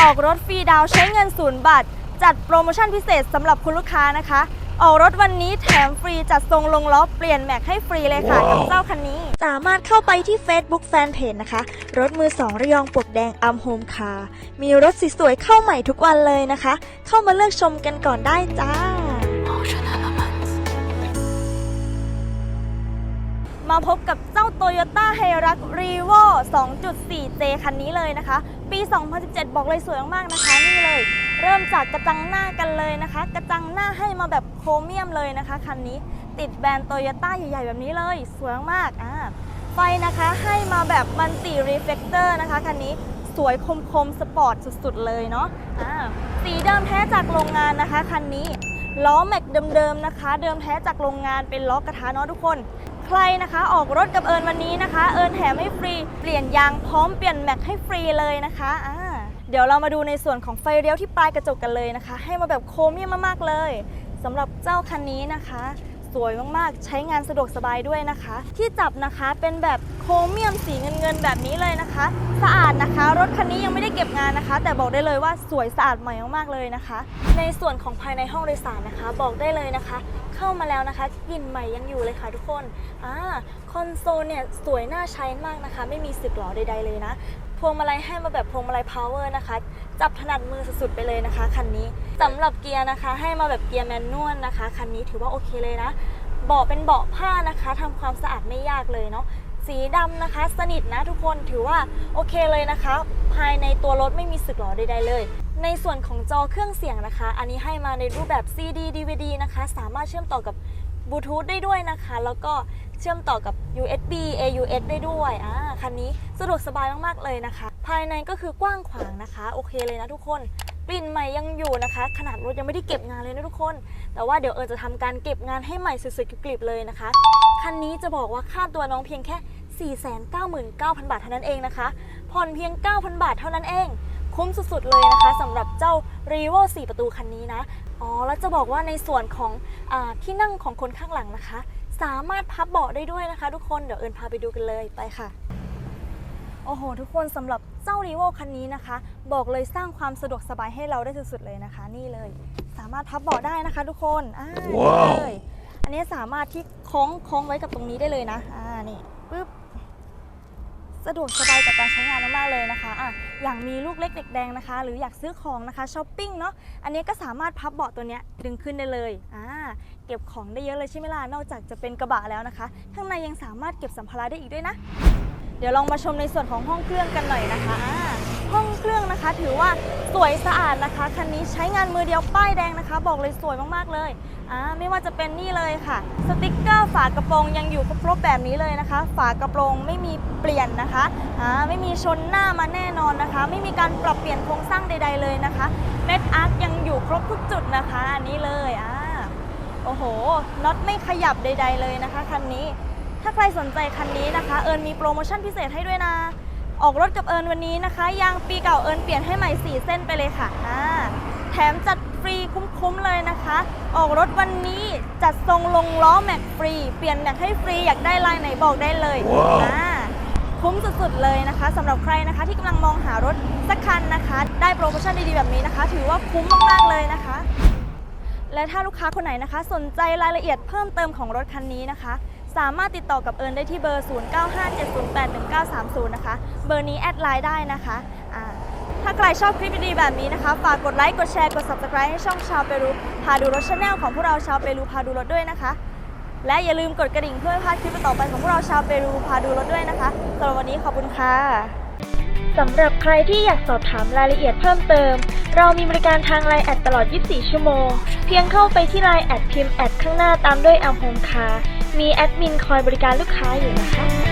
ออกรถฟรีดาวน์ใช้เงินศูนย์บาท จัดโปรโมชั่นพิเศษสำหรับคุณลูกค้านะคะ ออกรถวันนี้แถมฟรีจัดทรงลงล้อเปลี่ยนแม็กให้ฟรีเลยค่ะกับเจ้าคันนี้ สามารถเข้าไปที่ Facebook Fanpage นะคะ รถมือสองระยองปลวกแดงอัมโฮมคาร์มีรถสวยๆเข้าใหม่ทุกวันเลยนะคะ เข้ามาเลือกชมกันก่อนได้จ้า มาพบกับเจ้า Toyota h i r u x Revo 2.4J คันนี้เลยนะคะ ปี 2017 บอกเลยสวยมากๆนะคะ นี่เลย เริ่มจากกระจังหน้ากันเลยนะคะ กระจังหน้าให้มาแบบโครเมียมเลยนะคะ คันนี้ติดแบรนด์โตโยต้าใหญ่ๆ แบบนี้เลย สวยมากอ่าไฟนะคะให้มาแบบมันติรีเฟกเตอร์นะคะคันนี้สวยคมคมๆ สปอร์ตสุดๆ เลยเนาะอ่าสีเดิมแท้จากโรงงานนะคะคันนี้ล้อแม็กเดิมๆนะคะ เดิมแท้จากโรงงานเป็นล้อกระทะเนาะทุกคน ใครนะคะออกรถกับเอิญวันนี้นะคะ เอิญแถมให้ฟรี เปลี่ยนยางพร้อมเปลี่ยนแม็กให้ฟรีเลยนะคะอ่าเดี๋ยวเรามาดูในส่วนของไฟเลี้ยวที่ปลายกระจกกันเลยนะคะ ให้มาแบบโครเมียมมากๆเลยสำหรับเจ้าคันนี้นะคะ สวยมากๆ ใช้งานสะดวกสบายด้วยนะคะ ที่จับนะคะเป็นแบบโครเมียมสีเงินเงินๆแบบนี้เลยนะคะ สะอาดนะคะ รถคันนี้ยังไม่ได้เก็บงานนะคะ แต่บอกได้เลยว่าสวยสะอาดใหม่มากๆเลยนะคะ ในส่วนของภายในห้องโดยสารนะคะ บอกได้เลยนะคะ เข้ามาแล้วนะคะกลิ่นใหม่ยังอยู่เลยค่ะทุกคนอ่าคอนโซลเนี่ยสวยน่าใช้มากนะคะ ไม่มีสึกหรอใดๆเลยนะ พวงมาลัยให้มาแบบพวงมาลัยพาวเวอร์นะคะ จับถนัดมือสุดๆไปเลยนะคะคันนี้สำหรับเกียร์นะคะ ให้มาแบบเกียร์แมนนวลนะคะคันนี้ถือว่าโอเคเลยนะเบาะเป็นเบาะผ้านะคะทำความสะอาดไม่ยากเลยเนาะสีดำนะคะ สนิทนะทุกคนถือว่าโอเคเลยนะคะ ภายในตัวรถไม่มีสึกหรอใดๆเลย ในส่วนของจอเครื่องเสียงนะคะ อันนี้ให้มาในรูปแบบ CD DVD นะคะ สามารถเชื่อมต่อกับ บลูทูธได้ด้วยนะคะ แล้วก็เชื่อมต่อกับ USB AUX ได้ด้วยอ่าคันนี้สะดวกสบายมากๆเลยนะคะ ภายในก็คือกว้างขวางนะคะ โอเคเลยนะทุกคนกลิ่นใหม่ยังอยู่นะคะ ขนาดรถยังไม่ได้เก็บงานเลยนะทุกคน แต่ว่าเดี๋ยวเอิญจะทำการเก็บงานให้ใหม่สุดๆกริบเลยนะคะ คันนี้จะบอกว่าค่าตัวน้องเพียงแค่ 499,000 บาทเท่านั้นเองนะคะ ผ่อนเพียง 9,000 บาทเท่านั้นเอง คุ้มสุดๆเลยนะคะสำหรับเจ้า r e v o 4 ประตูคันนี้นะ อ๋อ แล้วจะบอกว่าในส่วนของอาที่นั่งของคนข้างหลังนะคะ สามารถพับเบาะได้ด้วยนะคะ ทุกคนเดี๋ยวเอิญพาไปดูกันเลยไปค่ะโอ้โห ทุกคนสำหรับเจ้า r e v o คันนี้นะคะ บอกเลยสร้างความสะดวกสบายให้เราได้สุดๆเลยนะคะ นี่เลย สามารถพับเบาะได้นะคะ ทุกคนอ่านี่ว้าวเลยอันนี้สามารถที่คล้องคล้องไว้กับตรงนี้ได้เลยนะอ่านี่ปึ๊บ สะดวกสบายกับการใช้งานมากๆเลยนะคะอะอย่างมีลูกเล็กเด็กแดงนะคะ หรืออยากซื้อของนะคะช้อปปิ้งเนาะอันนี้ก็สามารถพับเบาะตัวเนี้ยดึงขึ้นได้เลยอ่าเก็บของได้เยอะเลยใช่ไหมล่ะนอกจากจะเป็นกระบะแล้วนะคะข้างในยังสามารถเก็บสัมภาระได้อีกด้วยนะ เดี๋ยวลองมาชมในส่วนของห้องเครื่องกันหน่อยนะคะห้องเครื่องนะคะถือว่าสวยสะอาดนะคะคันนี้ใช้งานมือเดียวป้ายแดงนะคะ บอกเลยสวยมากๆเลย อ่าไม่ว่าจะเป็นนี่เลยค่ะ สติกเกอร์ฝากระโปรงยังอยู่ครบแบบนี้เลยนะคะ ฝากระโปรงไม่มีเปลี่ยนนะคะอ่าไม่มีชนหน้ามาแน่นอนนะคะ ไม่มีการปรับเปลี่ยนโครงสร้างใด ๆเลยนะคะเม็ดอาร์คยังอยู่ครบทุกจุดนะคะอันนี้เลยอ่าโอ้โหน็อตไม่ขยับใด ๆเลยนะคะคันนี้ ถ้าใครสนใจคันนี้นะคะ เอิญมีโปรโมชั่นพิเศษให้ด้วยนะออกรถกับเอิญวันนี้นะคะยางปีเก่าเอิญเปลี่ยนให้ใหม่ 4 เส้นไปเลยค่ะอ่าแถมจัด ฟรีคุ้มๆเลยนะคะ ออกรถวันนี้จัดทรงลงล้อแม็กฟรี เปลี่ยนแม็กให้ฟรีอยากได้ลายไหนบอกได้เลยว้าวอ่าคุ้มสุดๆเลยนะคะสำหรับใครนะคะที่กำลังมองหารถสักคันนะคะ ได้โปรโมชั่นดีๆแบบนี้นะคะ ถือว่าคุ้มมากๆเลยนะคะ และถ้าลูกค้าคนไหนนะคะ สนใจรายละเอียดเพิ่มเติมของรถคันนี้นะคะสามารถติดต่อกับเอิญได้ที่เบอร์ 0957081930 นะคะ เบอร์นี้แอดไลน์ได้นะคะอ่า ถ้าใครชอบคลิปดีๆแบบนี้นะคะ ฝากกดไลค์ กดแชร์ กด subscribe ให้ช่องชาวเปรูพาดูรถชาแนลของพวกเราชาวเปรูพาดูรถด้วยนะคะ และอย่าลืมกดกระดิ่งเพื่อไม่พลาดคลิปต่อไปของพวกเราชาวเปรูพาดูรถด้วยนะคะสำหรับวันนี้ขอบคุณค่ะสำหรับใครที่อยากสอบถามรายละเอียดเพิ่มเติม เรามีบริการทางไลน์แอดตลอด 24 ชั่วโมง เพียงเข้าไปที่ไลน์แอดพิมพ์แอดข้างหน้าตามด้วยแอมโฮมคามีแอดมินคอยบริการลูกค้าอยู่นะคะ